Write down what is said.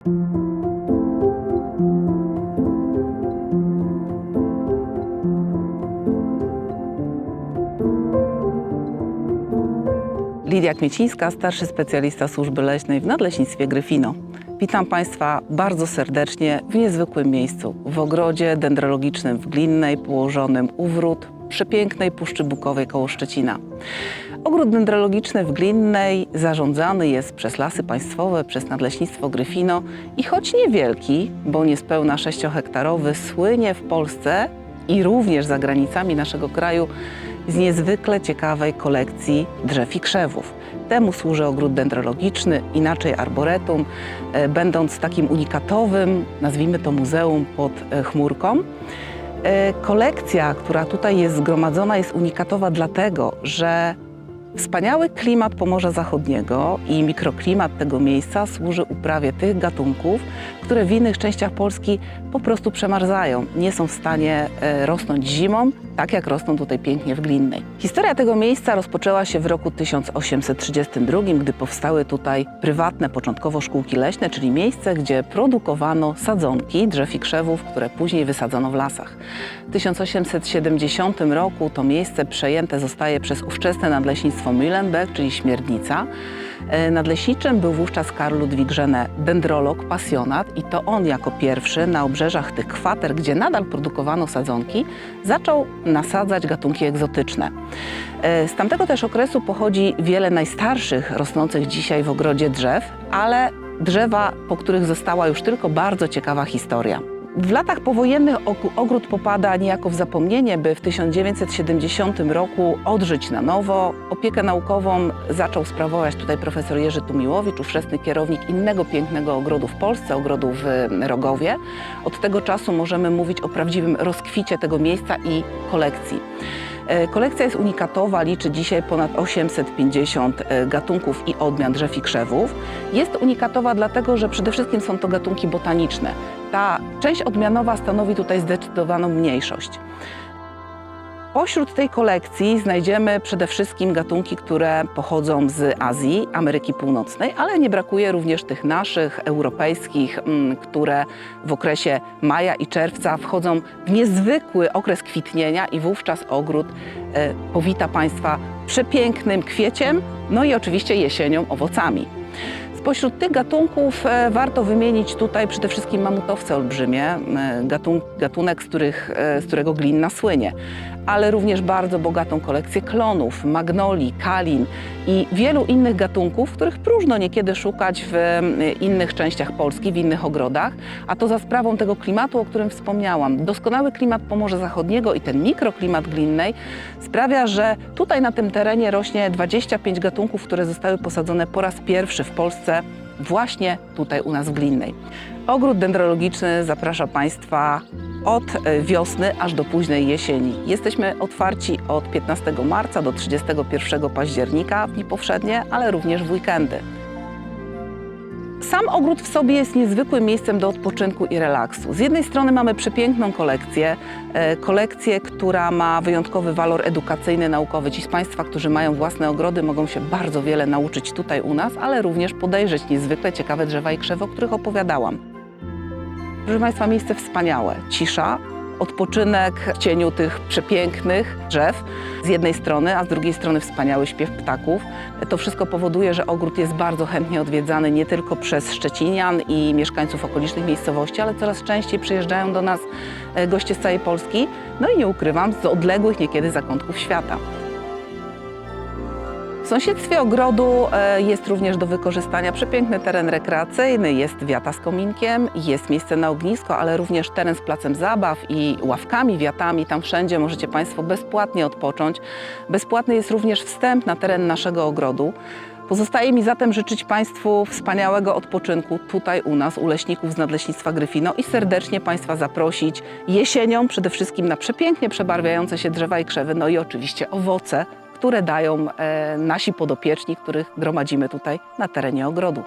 Lidia Kmiecińska, starszy specjalista służby leśnej w Nadleśnictwie Gryfino. Witam Państwa bardzo serdecznie w niezwykłym miejscu, w ogrodzie dendrologicznym w Glinnej, położonym u wrót przepięknej Puszczy Bukowej koło Szczecina. Ogród dendrologiczny w Glinnej zarządzany jest przez Lasy Państwowe, przez Nadleśnictwo Gryfino i choć niewielki, bo niespełna 6-hektarowy, słynie w Polsce i również za granicami naszego kraju z niezwykle ciekawej kolekcji drzew i krzewów. Temu służy ogród dendrologiczny, inaczej arboretum, e, będąc takim unikatowym, nazwijmy to muzeum pod e, chmurką. E, Kolekcja, która tutaj jest zgromadzona, jest unikatowa dlatego, że wspaniały klimat Pomorza Zachodniego i mikroklimat tego miejsca służy uprawie tych gatunków, które w innych częściach Polski po prostu przemarzają, nie są w stanie e, rosnąć zimą, tak jak rosną tutaj pięknie w Glinnej. Historia tego miejsca rozpoczęła się w roku 1832, gdy powstały tutaj prywatne początkowo szkółki leśne, czyli miejsce, gdzie produkowano sadzonki drzew i krzewów, które później wysadzono w lasach. W 1870 roku to miejsce przejęte zostaje przez ówczesne nadleśnictwo Mühlenberg, czyli Śmierdnica. E, Nadleśniczym był wówczas Karl Ludwig Żene, dendrolog, pasjonat i to on jako pierwszy na obrzeżach tych kwater, gdzie nadal produkowano sadzonki, zaczął nasadzać gatunki egzotyczne. E, Z tamtego też okresu pochodzi wiele najstarszych rosnących dzisiaj w ogrodzie drzew, ale drzewa, po których została już tylko bardzo ciekawa historia. W latach powojennych og- ogród popada niejako w zapomnienie, by w 1970 roku odżyć na nowo. Opiekę naukową zaczął sprawować tutaj profesor Jerzy Tumiłowicz, ówczesny kierownik innego pięknego ogrodu w Polsce, ogrodu w Rogowie. Od tego czasu możemy mówić o prawdziwym rozkwicie tego miejsca i kolekcji. E, Kolekcja jest unikatowa, liczy dzisiaj ponad 850 e, gatunków i odmian drzew i krzewów. Jest unikatowa dlatego, że przede wszystkim są to gatunki botaniczne. Ta część odmianowa stanowi tutaj zdecydowaną mniejszość. Pośród tej kolekcji znajdziemy przede wszystkim gatunki, które pochodzą z Azji, Ameryki Północnej, ale nie brakuje również tych naszych, europejskich, mm, które w okresie maja i czerwca wchodzą w niezwykły okres kwitnienia i wówczas ogród e, powita Państwa przepięknym kwieciem, no i oczywiście jesienią owocami. Spośród tych gatunków e, warto wymienić tutaj przede wszystkim mamutowce olbrzymie, e, gatun, gatunek, z, których, e, z którego glina słynie, ale również bardzo bogatą kolekcję klonów, magnolii, kalin i wielu innych gatunków, których próżno niekiedy szukać w e, innych częściach Polski, w innych ogrodach, a to za sprawą tego klimatu, o którym wspomniałam. Doskonały klimat Pomorza Zachodniego i ten mikroklimat glinnej sprawia, że tutaj na tym terenie rośnie 25 gatunków, które zostały posadzone po raz pierwszy w Polsce właśnie tutaj u nas w Glinnej. Ogród dendrologiczny zaprasza Państwa od wiosny aż do późnej jesieni. Jesteśmy otwarci od 15 marca do 31 października w dni powszednie, ale również w weekendy. Sam ogród w sobie jest niezwykłym miejscem do odpoczynku i relaksu. Z jednej strony mamy przepiękną kolekcję, e, kolekcję, która ma wyjątkowy walor edukacyjny, naukowy. Ci z Państwa, którzy mają własne ogrody, mogą się bardzo wiele nauczyć tutaj u nas, ale również podejrzeć niezwykle ciekawe drzewa i krzewy, o których opowiadałam. Proszę Państwa, miejsce wspaniałe. Cisza, odpoczynek w cieniu tych przepięknych drzew z jednej strony, a z drugiej strony wspaniały śpiew ptaków. To wszystko powoduje, że ogród jest bardzo chętnie odwiedzany nie tylko przez Szczecinian i mieszkańców okolicznych miejscowości, ale coraz częściej przyjeżdżają do nas e, goście z całej Polski, no i nie ukrywam, z odległych niekiedy zakątków świata. Sąsiedztwie ogrodu e, jest również do wykorzystania przepiękny teren rekreacyjny, jest wiata z kominkiem, jest miejsce na ognisko, ale również teren z placem zabaw i ławkami, wiatami. Tam wszędzie możecie Państwo bezpłatnie odpocząć. Bezpłatny jest również wstęp na teren naszego ogrodu. Pozostaje mi zatem życzyć Państwu wspaniałego odpoczynku tutaj u nas, u leśników z Nadleśnictwa Gryfino i serdecznie Państwa zaprosić jesienią przede wszystkim na przepięknie przebarwiające się drzewa i krzewy, no i oczywiście owoce, które dają e, nasi podopieczni, których gromadzimy tutaj na terenie ogrodu.